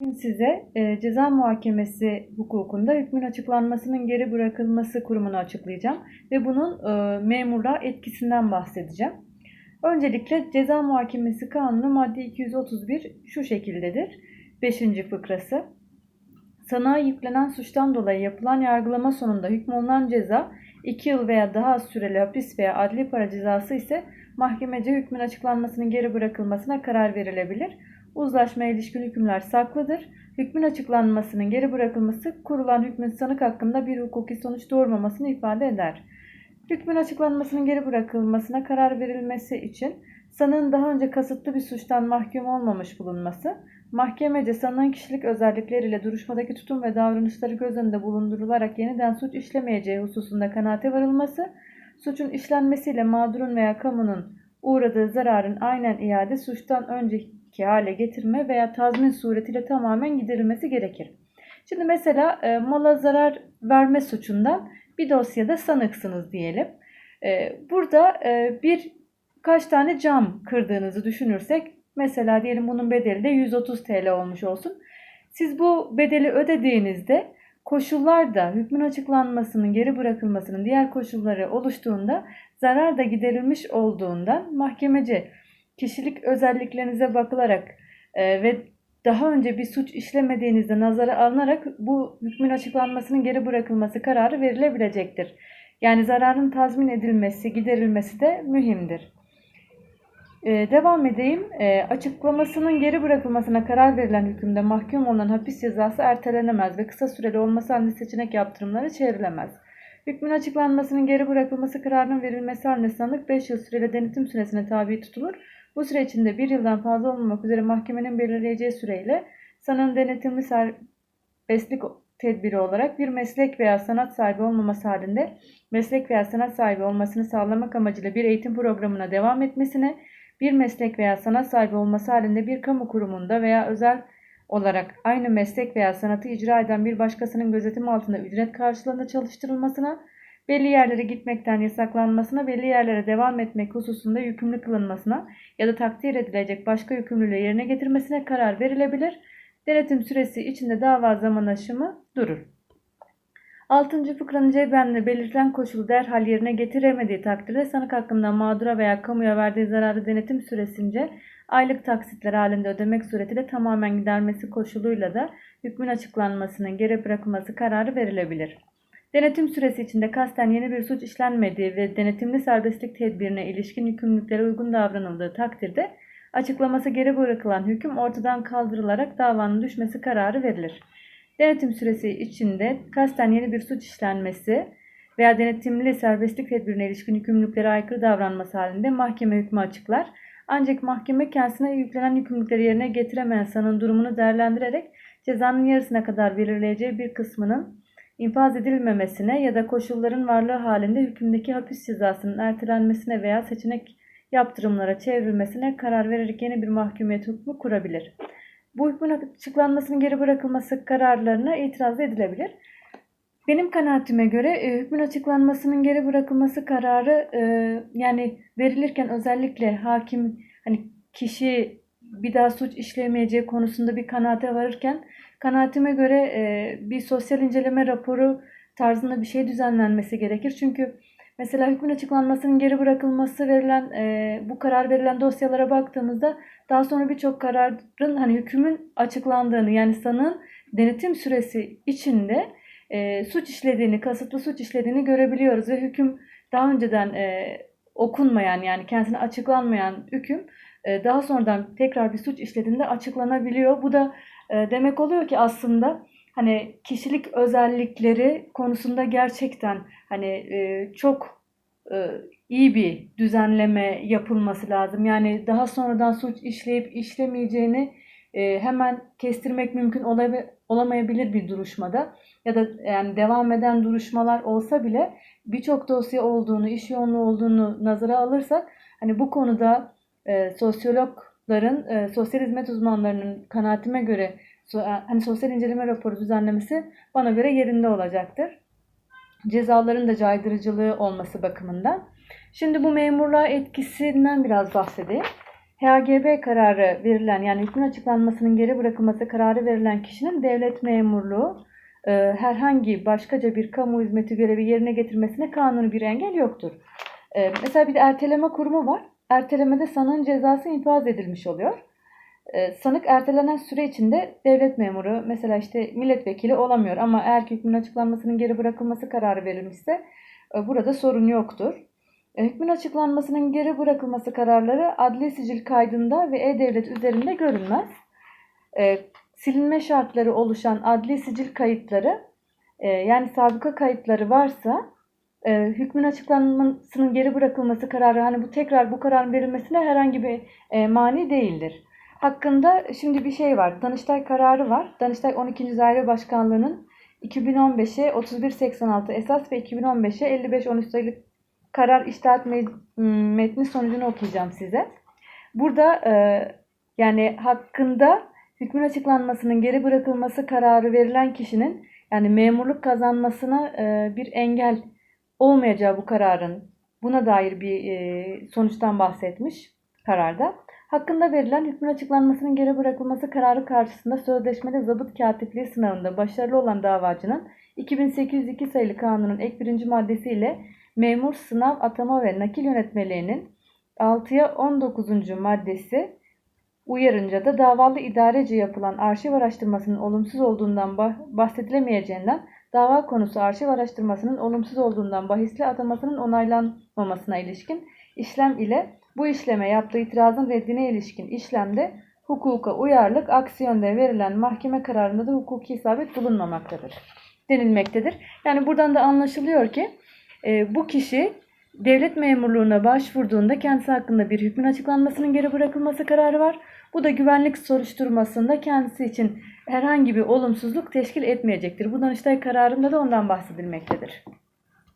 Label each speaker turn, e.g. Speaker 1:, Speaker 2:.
Speaker 1: Bugün size e, ceza muhakemesi hukukunda hükmün açıklanmasının geri bırakılması kurumunu açıklayacağım ve bunun e, memurluğa etkisinden bahsedeceğim. Öncelikle ceza muhakemesi kanunu madde 231 şu şekildedir. 5. fıkrası. Sanığa yüklenen suçtan dolayı yapılan yargılama sonunda hükmolunan ceza 2 yıl veya daha az süreli hapis veya adli para cezası ise mahkemece hükmün açıklanmasının geri bırakılmasına karar verilebilir. Uzlaşmaya ilişkin hükümler saklıdır. Hükmün açıklanmasının geri bırakılması kurulan hükmün sanık hakkında bir hukuki sonuç doğurmamasını ifade eder. Hükmün açıklanmasının geri bırakılmasına karar verilmesi için sanığın daha önce kasıtlı bir suçtan mahkum olmamış bulunması, mahkemece sanığın kişilik özellikleriyle duruşmadaki tutum ve davranışları göz önünde bulundurularak yeniden suç işlemeyeceği hususunda kanaate varılması, suçun işlenmesiyle mağdurun veya kamunun uğradığı zararın aynen iade suçtan önceki hale getirme veya tazmin suretiyle tamamen giderilmesi gerekir. Şimdi mesela e, mala zarar verme suçundan bir dosyada sanıksınız diyelim. E, burada e, bir kaç tane cam kırdığınızı düşünürsek mesela diyelim bunun bedeli de 130 TL olmuş olsun. Siz bu bedeli ödediğinizde koşullar da hükmün açıklanmasının geri bırakılmasının diğer koşulları oluştuğunda zarar da giderilmiş olduğundan mahkemece kişilik özelliklerinize bakılarak e, ve daha önce bir suç işlemediğinizde nazara alınarak bu hükmün açıklanmasının geri bırakılması kararı verilebilecektir. Yani zararın tazmin edilmesi, giderilmesi de mühimdir. Ee, devam edeyim. Ee, açıklamasının geri bırakılmasına karar verilen hükümde mahkum olunan hapis cezası ertelenemez ve kısa süreli olması halinde seçenek yaptırımları çevrilemez. Hükmün açıklanmasının geri bırakılması kararının verilmesi halinde sanık 5 yıl süreli denetim süresine tabi tutulur. Bu süre içinde 1 yıldan fazla olmamak üzere mahkemenin belirleyeceği süreyle sanığın denetimli serbestlik tedbiri olarak bir meslek veya sanat sahibi olmaması halinde meslek veya sanat sahibi olmasını sağlamak amacıyla bir eğitim programına devam etmesine, bir meslek veya sanat sahibi olması halinde bir kamu kurumunda veya özel olarak aynı meslek veya sanatı icra eden bir başkasının gözetimi altında ücret karşılığında çalıştırılmasına, belli yerlere gitmekten yasaklanmasına, belli yerlere devam etmek hususunda yükümlü kılınmasına ya da takdir edilecek başka yükümlülüğü yerine getirmesine karar verilebilir. Denetim süresi içinde dava zaman aşımı durur. 6. fıkranın cebenle belirtilen koşulu derhal yerine getiremediği takdirde sanık hakkında mağdura veya kamuya verdiği zararı denetim süresince aylık taksitler halinde ödemek suretiyle tamamen gidermesi koşuluyla da hükmün açıklanmasının geri bırakılması kararı verilebilir. Denetim süresi içinde kasten yeni bir suç işlenmediği ve denetimli serbestlik tedbirine ilişkin yükümlülüklere uygun davranıldığı takdirde açıklaması geri bırakılan hüküm ortadan kaldırılarak davanın düşmesi kararı verilir. Denetim süresi içinde kasten yeni bir suç işlenmesi veya denetimli serbestlik tedbirine ilişkin yükümlülüklere aykırı davranması halinde mahkeme hükmü açıklar. Ancak mahkeme kendisine yüklenen yükümlülükleri yerine getiremeyen sanın durumunu değerlendirerek cezanın yarısına kadar belirleyeceği bir kısmının infaz edilmemesine ya da koşulların varlığı halinde hükümdeki hapis cezasının ertelenmesine veya seçenek yaptırımlara çevrilmesine karar vererek yeni bir mahkumiyet hükmü kurabilir. Bu hükmün açıklanmasının geri bırakılması kararlarına itiraz edilebilir. Benim kanaatime göre e, hükmün açıklanmasının geri bırakılması kararı e, yani verilirken özellikle hakim hani kişi bir daha suç işlemeyeceği konusunda bir kanaate varırken kanaatime göre e, bir sosyal inceleme raporu tarzında bir şey düzenlenmesi gerekir. Çünkü mesela hükmün açıklanmasının geri bırakılması verilen e, bu karar verilen dosyalara baktığımızda daha sonra birçok kararın hani hükmün açıklandığını yani sanığın denetim süresi içinde e, suç işlediğini, kasıtlı suç işlediğini görebiliyoruz ve hüküm daha önceden e, okunmayan yani kendisine açıklanmayan hüküm e, daha sonradan tekrar bir suç işlediğinde açıklanabiliyor. Bu da e, demek oluyor ki aslında hani kişilik özellikleri konusunda gerçekten hani e, çok iyi bir düzenleme yapılması lazım. Yani daha sonradan suç işleyip işlemeyeceğini e, hemen kestirmek mümkün olamayabilir bir duruşmada ya da yani devam eden duruşmalar olsa bile birçok dosya olduğunu, iş yoğunluğu olduğunu nazara alırsak hani bu konuda e, sosyologların, e, sosyal hizmet uzmanlarının kanaatime göre hani sosyal inceleme raporu düzenlemesi bana göre yerinde olacaktır. Cezaların da caydırıcılığı olması bakımından. Şimdi bu memurluğa etkisinden biraz bahsedeyim. HGB kararı verilen yani hükmün açıklanmasının geri bırakılması kararı verilen kişinin devlet memurluğu e, herhangi başkaca bir kamu hizmeti görevi yerine getirmesine kanuni bir engel yoktur. E, mesela bir de erteleme kurumu var. Ertelemede sanığın cezası infaz edilmiş oluyor. E, sanık ertelenen süre içinde devlet memuru mesela işte milletvekili olamıyor ama eğer ki hükmün açıklanmasının geri bırakılması kararı verilmişse e, burada sorun yoktur. E, Hükmün açıklanmasının geri bırakılması kararları adli sicil kaydında ve e-devlet üzerinde görünmez. E, silinme şartları oluşan adli sicil kayıtları yani sabıka kayıtları varsa e, hükmün açıklanmasının geri bırakılması kararı hani bu tekrar bu kararın verilmesine herhangi bir mani değildir. Hakkında şimdi bir şey var. Danıştay kararı var. Danıştay 12. Daire Başkanlığı'nın 2015'e 3186 esas ve 2015'e 5513 sayılı karar iştahat me- m- metni sonucunu okuyacağım size. Burada e, yani hakkında hükmün açıklanmasının geri bırakılması kararı verilen kişinin yani memurluk kazanmasına e, bir engel olmayacağı bu kararın buna dair bir e, sonuçtan bahsetmiş kararda. Hakkında verilen hükmün açıklanmasının geri bırakılması kararı karşısında sözleşmede zabıt katipliği sınavında başarılı olan davacının 2802 sayılı kanunun ek birinci maddesiyle memur sınav atama ve nakil yönetmeliğinin 6'ya 19. maddesi uyarınca da davalı idarece yapılan arşiv araştırmasının olumsuz olduğundan bah- bahsedilemeyeceğinden dava konusu arşiv araştırmasının olumsuz olduğundan bahisli atamasının onaylanmamasına ilişkin işlem ile bu işleme yaptığı itirazın reddine ilişkin işlemde hukuka uyarlık aksi verilen mahkeme kararında da hukuki isabet bulunmamaktadır denilmektedir. Yani buradan da anlaşılıyor ki e, bu kişi devlet memurluğuna başvurduğunda kendisi hakkında bir hükmün açıklanmasının geri bırakılması kararı var. Bu da güvenlik soruşturmasında kendisi için herhangi bir olumsuzluk teşkil etmeyecektir. Bu Danıştay kararında da ondan bahsedilmektedir.